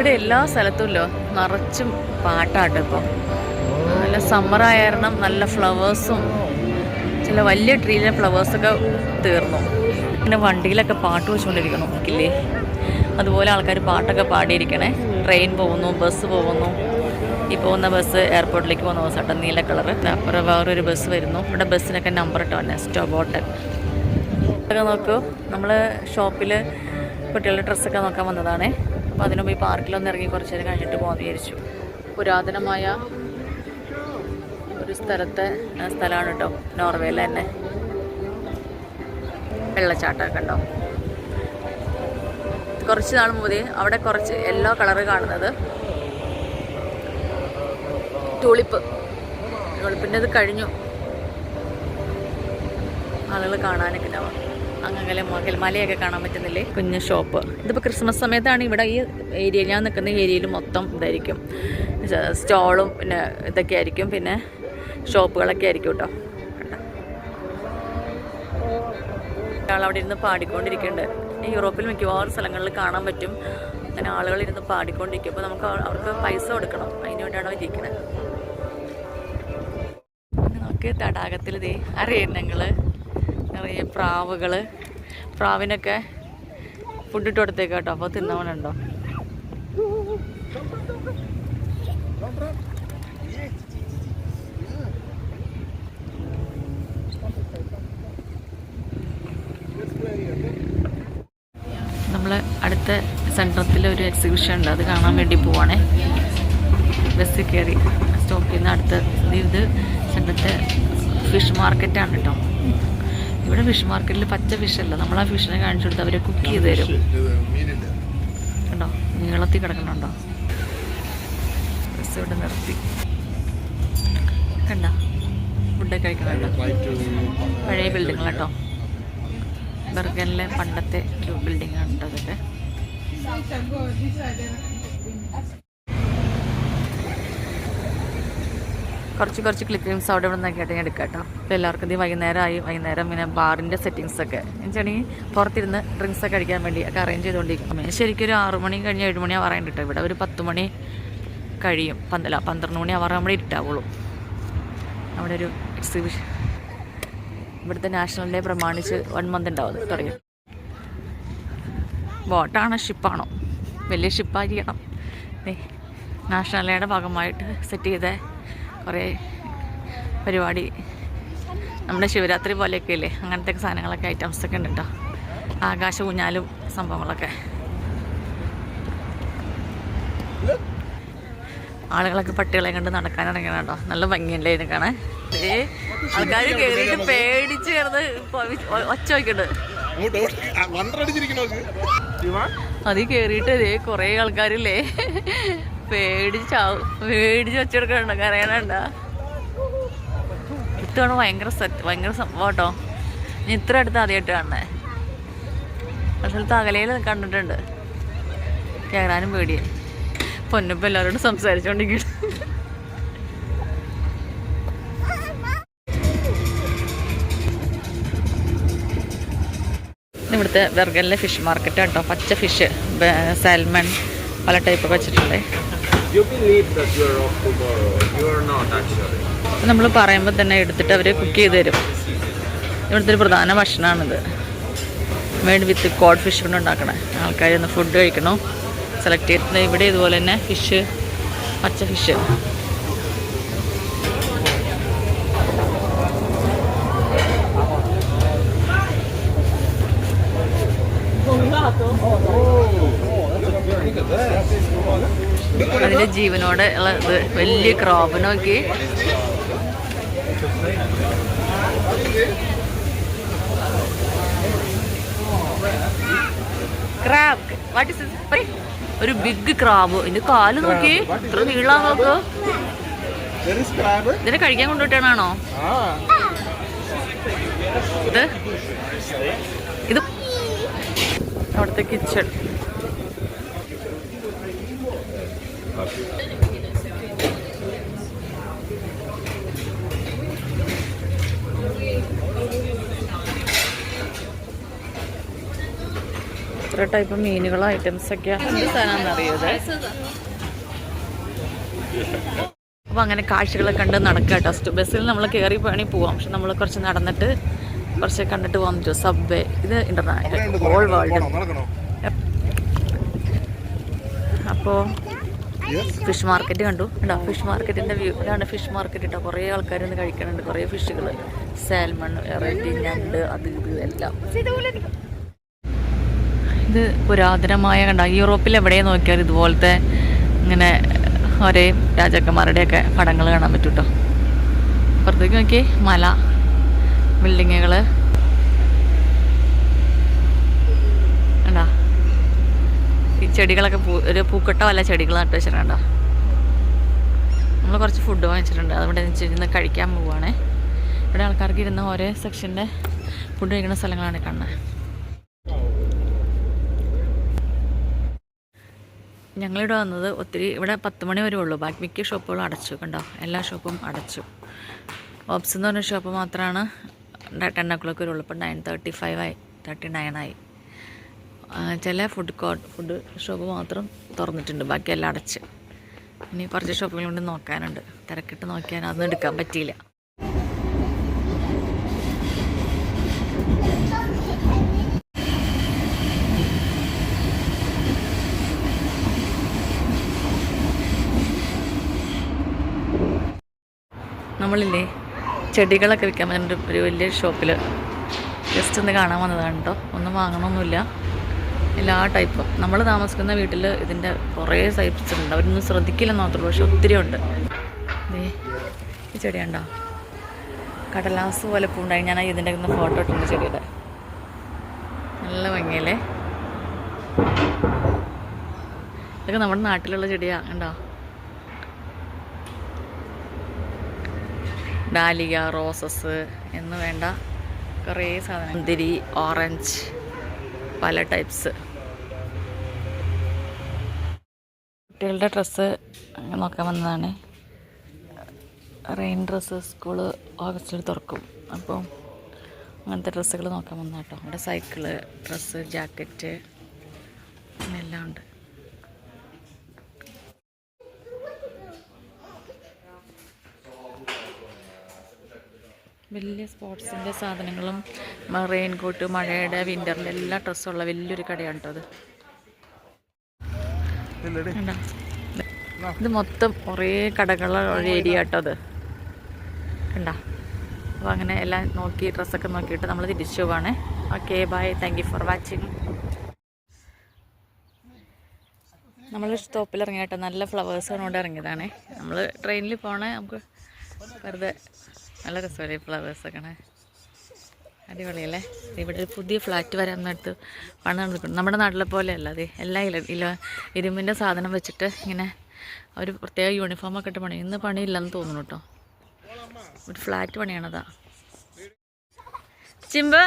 ഇവിടെ എല്ലാ സ്ഥലത്തുമല്ലോ നിറച്ചും പാട്ടാട്ടോ ഇപ്പോൾ നല്ല സമ്മർ ആയരണം നല്ല ഫ്ലവേഴ്സും ചില വലിയ ട്രീയിലെ ഫ്ലവേഴ്സൊക്കെ തീർന്നു. പിന്നെ വണ്ടിയിലൊക്കെ പാട്ട് വെച്ചുകൊണ്ടിരിക്കണം നോക്കില്ലേ? അതുപോലെ ആൾക്കാർ പാട്ടൊക്കെ പാടിയിരിക്കണേ. ട്രെയിൻ പോകുന്നു ബസ് പോകുന്നു. ഈ പോകുന്ന ബസ് എയർപോർട്ടിലേക്ക് പോകുന്ന ബസ് നീല കളർ അപ്പുറം വേറൊരു ബസ് വരുന്നു. ഇവിടെ ബസ്സിനൊക്കെ നമ്പർ ഇട്ടോ തന്നെ സ്റ്റോപ്പ് ഹോട്ടൽ ഇതൊക്കെ നോക്കൂ നമ്മൾ ഷോപ്പിൽ കുട്ടികളുടെ ഡ്രസ്സൊക്കെ നോക്കാൻ വന്നതാണേ. അപ്പോൾ അതിന് ഈ പാർക്കിലൊന്ന് ഇറങ്ങി കുറച്ച് നേരം കഴിഞ്ഞിട്ട് പോകാൻ വിചാരിച്ചു. പുരാതനമായ ഒരു സ്ഥലത്തെ സ്ഥലമാണ് കേട്ടോ നോർവേയിൽ തന്നെ. വെള്ളച്ചാട്ടമൊക്കെ ഉണ്ടോ? കുറച്ച് നാൾ മുതൽ അവിടെ കുറച്ച് യെല്ലോ കളറ് കാണുന്നത്. ടൂളിപ്പ് ടൂളിപ്പിന്റെ ഇത് കഴിഞ്ഞു. ആളുകൾ കാണാനൊക്കെ ഉണ്ടാവും. അങ്ങനെ മകൽ മലയൊക്കെ കാണാൻ പറ്റുന്നില്ലേ? കുഞ്ഞു ഷോപ്പ്. ഇതിപ്പോൾ ക്രിസ്മസ് സമയത്താണ് ഇവിടെ ഈ ഏരിയ ഞാൻ നിൽക്കുന്ന ഏരിയയിൽ മൊത്തം ഇതായിരിക്കും. സ്റ്റോളും പിന്നെ ഇതൊക്കെ ആയിരിക്കും. പിന്നെ ഷോപ്പുകളൊക്കെ ആയിരിക്കും കേട്ടോ ഒരാൾ അവിടെ ഇരുന്ന് പാടിക്കൊണ്ടിരിക്കുന്നുണ്ട് യൂറോപ്പിൽ മിക്കവാറും സ്ഥലങ്ങളിൽ കാണാൻ പറ്റും. അങ്ങനെ ആളുകൾ ഇരുന്ന് പാടിക്കൊണ്ടിരിക്കും അപ്പോൾ നമുക്ക് അവർക്ക് പൈസ കൊടുക്കണം. അതിന് വേണ്ടിയാണ് അവർ ഇരിക്കുന്നത് നമുക്ക് തടാകത്തിൽ ദേ അറിയാം ഞങ്ങൾ നിറയെ പ്രാവുകൾ പ്രാവിനൊക്കെ ഫുഡ് ഇട്ട് കൊടുത്തേക്ക് കേട്ടോ. അപ്പോൾ തിന്നവനുണ്ടോ? നമ്മൾ അടുത്ത സെൻട്രത്തിൽ ഒരു എക്സിബിഷൻ ഉണ്ട്. അത് കാണാൻ വേണ്ടി പോവാണേ. ബസ് കയറി സ്റ്റോപ്പ് ചെയ്യുന്ന അടുത്ത ഇത് സെൻട്രത്തെ ഫിഷ് മാർക്കറ്റാണ് കേട്ടോ. ഇവിടെ ഫിഷ് മാർക്കറ്റിൽ പച്ച ഫിഷല്ല നമ്മൾ ആ ഫിഷിനെ കാണിച്ചു കൊടുത്ത് അവരെ കുക്ക് ചെയ്ത് തരും. കണ്ടോ നീളത്തിൽ കിടക്കണുണ്ടോ ബസ് ഇവിടെ നിർത്തി. കണ്ട? ഫുഡൊക്കെ കഴിക്കണുണ്ടോ പഴയ ബിൽഡിങ്ങൾ കേട്ടോ ബർഗനിലെ പണ്ടത്തെ ബിൽഡിംഗ് ആണ് കേട്ടോ അതൊക്കെ കുറച്ച് കുറച്ച് ക്ലിപ്പിങ്സ് അവിടെ ഇവിടെ നിന്നൊക്കെ ആയിട്ട് ഞാൻ എടുക്കാം കേട്ടോ. അപ്പോൾ എല്ലാവർക്കും ഇത് വൈകുന്നേരമായി. വൈകുന്നേരം പിന്നെ ബാറിന്റെ സെറ്റിങ്സ് ഒക്കെ. എന്നുവെച്ചാണെങ്കിൽ പുറത്തിരുന്ന് ഡ്രിങ്ക്സ് ഒക്കെ അടിക്കാൻ വേണ്ടി ഒക്കെ അറേഞ്ച് ചെയ്തുകൊണ്ടിരിക്കും. ശരിക്കും ഒരു ആറ് മണി കഴിഞ്ഞ് ഏഴ് മണിയാണ് പറയാൻ കേട്ടോ ഇവിടെ. ഒരു പത്ത് മണി കഴിയും. പന്തല പന്ത്രണ്ട് മണി അവർ നമ്മുടെ ഇരുട്ടാവുള്ളൂ. അവിടെ ഒരു എക്സിബിഷൻ ഇവിടുത്തെ നാഷണൽ ഡേ പ്രമാണിച്ച് വൺ മന്ത് ഉണ്ടാവും തുടങ്ങി. ബോട്ടാണോ ഷിപ്പാണോ വലിയ ഷിപ്പായിരിക്കണം നാഷണൽ ഡേയുടെ ഭാഗമായിട്ട് സെറ്റ് ചെയ്ത. കുറേ പരിപാടി. നമ്മുടെ ശിവരാത്രി പോലെയൊക്കെ ഇല്ലേ? അങ്ങനത്തെ സാധനങ്ങളൊക്കെ ഐറ്റംസ് ഒക്കെ ഉണ്ട് കേട്ടോ ആകാശ കുഞ്ഞാലും സംഭവങ്ങളൊക്കെ. ആളുകളൊക്കെ പട്ടികളെ കണ്ട് നടക്കാൻ ഇറങ്ങണം കേട്ടോ നല്ല ഭംഗിയല്ലേ ഇത് കാണാൻ. ഏ ആൾക്കാർ കയറിയിട്ട് പേടിച്ച് കിടന്ന് പൊ- ഒച്ച വയ്ക്കുന്നുണ്ട് അതിൽ കയറിയിട്ട് കുറേ ആൾക്കാരില്ലേ? വെച്ചെടുക്കണ്ട കരയണണ്ട? ഇത്തവണ ഭയങ്കര സെറ്റ് ഭയങ്കര സംഭവട്ടോ ഞാൻ ഇത്ര അടുത്ത് ആദ്യമായിട്ട് കാണണേ. അസലത്ത് അകലയിൽ കണ്ടിട്ടുണ്ട്. കയറാനും പേടിയായി പൊന്നപ്പം എല്ലാവരോടും സംസാരിച്ചോണ്ടിരിക്കും ഇവിടുത്തെ വെർഗലിലെ ഫിഷ് മാർക്കറ്റ് കേട്ടോ. പച്ച ഫിഷ് സാൽമൺ പല ടൈപ്പൊക്കെ വെച്ചിട്ടുണ്ട് You believe that you're off tomorrow. You're not actually. നമ്മൾ പറയുമ്പോൾ തന്നെ എടുത്തിട്ട് അവരെ കുക്ക് ചെയ്ത് തരും. ഇവിടുത്തെ ഒരു പ്രധാന ഭക്ഷണമാണിത്. മെയിൻ വിത്ത് കോഡ് ഫിഷ് കൊണ്ട് ഉണ്ടാക്കണേ. ആൾക്കാർ ഒന്ന് ഫുഡ് കഴിക്കണോ. സെലക്ട് ചെയ്തിട്ട് ഇവിടെ ഇതുപോലെ തന്നെ ഫിഷ് പച്ച ഫിഷ് അതിന്റെ ജീവനോടെ ഉള്ള ഇത് വലിയ ക്രോപ്പ് നോക്കി ക്രാബ് വാട്ട് ഇസ് ഒരു ബിഗ് ക്രാബ് ഇതിന്റെ കാൽ നോക്കി ഇത്ര നീളാ നോക്ക്. ഇതിനെ കഴിക്കാൻ കൊണ്ടുവിട്ടാണോ Ah. ഇത്? ഇത്? അവിടുത്തെ കിച്ചൺ എത്ര ടൈപ്പ് മീനുകളോ ഐറ്റംസ് ഒക്കെ അപ്പൊ അപ്പോൾ അങ്ങനെ കാഴ്ചകളൊക്കെ കണ്ട് നടക്കുക കേട്ടോ ബസ്സിൽ നമ്മൾ കയറി വേണമെങ്കിൽ പോവാം. പക്ഷെ നമ്മൾ കുറച്ച് നടന്നിട്ട് കുറച്ച് കണ്ടിട്ട് പോകാൻ പറ്റുമോ സബ്വേ. ഇത് ഇന്റർനാഷണൽ ഓൾ വേൾഡ് അപ്പോൾ ഫിഷ് മാർക്കറ്റ് കണ്ടു. കേട്ടോ ഫിഷ് മാർക്കറ്റിന്റെ വ്യൂ ഇതാണ് ഫിഷ് മാർക്കറ്റ് കേട്ടോ കുറേ ആൾക്കാർ ഇന്ന് കഴിക്കുന്നുണ്ട് കുറേ ഫിഷുകൾ സാൽമൺ വെറൈറ്റി ഞണ്ട് അത് ഇത് എല്ലാം. ഇത് പുരാതനമായ കണ്ട? യൂറോപ്പിൽ എവിടെ നോക്കിയാൽ ഇതുപോലത്തെ ഇങ്ങനെ ഒരേ രാജാക്കന്മാരുടെയൊക്കെ പടങ്ങൾ കാണാൻ പറ്റൂട്ടോ. അപ്പുറത്തേക്ക് പുറത്തേക്ക് നോക്കി മല ബിൽഡിങ്ങുകൾ കണ്ടാ ഈ ചെടികളൊക്കെ പൂ ഒരു പൂക്കട്ട വല്ല ചെടികൾ നട്ട് വെച്ചിട്ടുണ്ടോ? നമ്മൾ കുറച്ച് ഫുഡ് വാങ്ങിച്ചിട്ടുണ്ട്. അതുകൊണ്ട് ഇരുന്ന് കഴിക്കാൻ പോവുകയാണേ ഇവിടെ ആൾക്കാർക്ക് ഇരുന്ന ഓരോ സെക്ഷന്റെ ഫുഡ് കഴിക്കുന്ന സ്ഥലങ്ങളാണ് കാണുന്നത് ഞങ്ങളിവിടെ വന്നത് ഒത്തിരി ഇവിടെ പത്ത് മണി വരെ ഉള്ളൂ. ബാക്കി മിക്ക ഷോപ്പുകളും അടച്ചു. കണ്ടോ? എല്ലാ ഷോപ്പും അടച്ചു. ഓപ്സ് എന്ന് പറഞ്ഞ ഷോപ്പ് മാത്രമാണ് ടെൻ ഒ ക്ലോക്ക് വരെ ഉള്ളൂ. ഇപ്പം നയൻ തേർട്ടി ഫൈവ് ആയി. തേർട്ടി നയൻ ആയി. ചില ഫുഡ് കോർട്ട് ഫുഡ് ഷോപ്പ് മാത്രം തുറന്നിട്ടുണ്ട്. ബാക്കി എല്ലാം അടച്ച്. ഇനി കുറച്ച് ഷോപ്പുകളുണ്ട് നോക്കാനുണ്ട്. തിരക്കിട്ട് നോക്കിയാൽ അതൊന്നും എടുക്കാൻ പറ്റിയില്ല. നമ്മളില്ലേ ചെടികളൊക്കെ വിൽക്കാൻ പറ്റുന്ന ഒരു വലിയ ഷോപ്പിൽ ജസ്റ്റ് ഒന്ന് കാണാൻ വന്നതാണ് കേട്ടോ ഒന്നും വാങ്ങണമൊന്നുമില്ല. എല്ലാ ടൈപ്പും. നമ്മൾ താമസിക്കുന്ന വീട്ടിൽ ഇതിന്റെ കുറേ ടൈപ്സ് ഉണ്ട്. അവരൊന്നും ശ്രദ്ധിക്കില്ലെന്ന് മാത്രമേ പക്ഷേ ഒത്തിരി ഉണ്ട്. ഈ ചെടിയുണ്ടോ കടലാസ് പോലെ പൂണ്ടായി. ഞാൻ ഇതിന്റെ ഒന്ന് ഫോട്ടോ ഇട്ടുണ്ട് ചെടിയുടെ. നല്ല ഭംഗിയല്ലേ? ഇതൊക്കെ നമ്മുടെ നാട്ടിലുള്ള ചെടിയാ ഉണ്ടോ ഡാലിക റോസസ് എന്ന് വേണ്ട കുറേ സാധനം മുന്തിരി ഓറഞ്ച് പല ടൈപ്സ് കുട്ടികളുടെ ഡ്രസ്സ് നോക്കാൻ വന്നതാണ്. റെയിൻ ഡ്രസ്സ് സ്കൂൾ ഓഗസ്റ്റിൽ തുറക്കും. അപ്പോൾ അങ്ങനത്തെ ഡ്രസ്സുകൾ നോക്കാൻ വന്ന കേട്ടോ അവിടെ സൈക്കിൾ ഡ്രസ്സ് ജാക്കറ്റ് എല്ലാം ഉണ്ട്. വലിയ സ്പോർട്സിന്റെ സാധനങ്ങളും റെയിൻ കോട്ട് മഴയുടെ വിന്ററിന്റെ എല്ലാ ഡ്രസ്സുള്ള വലിയൊരു കടയാണ് കേട്ടോ അത്? ഇത് മൊത്തം കുറേ കടകളുള്ള ഒരു ഏരിയ കേട്ടോ അത് കണ്ട? അപ്പോൾ അങ്ങനെ എല്ലാം നോക്കി ഡ്രസ്സൊക്കെ നോക്കിയിട്ട് നമ്മൾ തിരിച്ചു പോവാണ്. Okay bye thank you for watching നമ്മൾ സ്റ്റോപ്പിൽ ഇറങ്ങിയ കേട്ടോ. നല്ല ഫ്ലവേഴ്സ് കൊണ്ട് ഇറങ്ങിയതാണേ. നമ്മൾ ട്രെയിനിൽ പോണേ നമുക്ക് വെറുതെ. നല്ല രസമല്ലേ ഫ്ലവേഴ്സൊക്കെ അടിപൊളിയല്ലേ? ഇവിടെ ഒരു പുതിയ ഫ്ലാറ്റ് വരാൻ നേരത്ത് പണം നിൽക്കുന്നു നമ്മുടെ നാട്ടിലെ പോലെ അല്ല അതെ. എല്ലാ ഇല ഇല ഇരുമ്പിന്റെ സാധനം വെച്ചിട്ട് ഇങ്ങനെ ഒരു പ്രത്യേക യൂണിഫോമൊക്കെ ഇട്ട് പണി ഇന്ന് പണിയില്ലെന്ന് തോന്നുന്നു കേട്ടോ. ഒരു ഫ്ലാറ്റ് പണിയാണതാ. ചിമ്പ്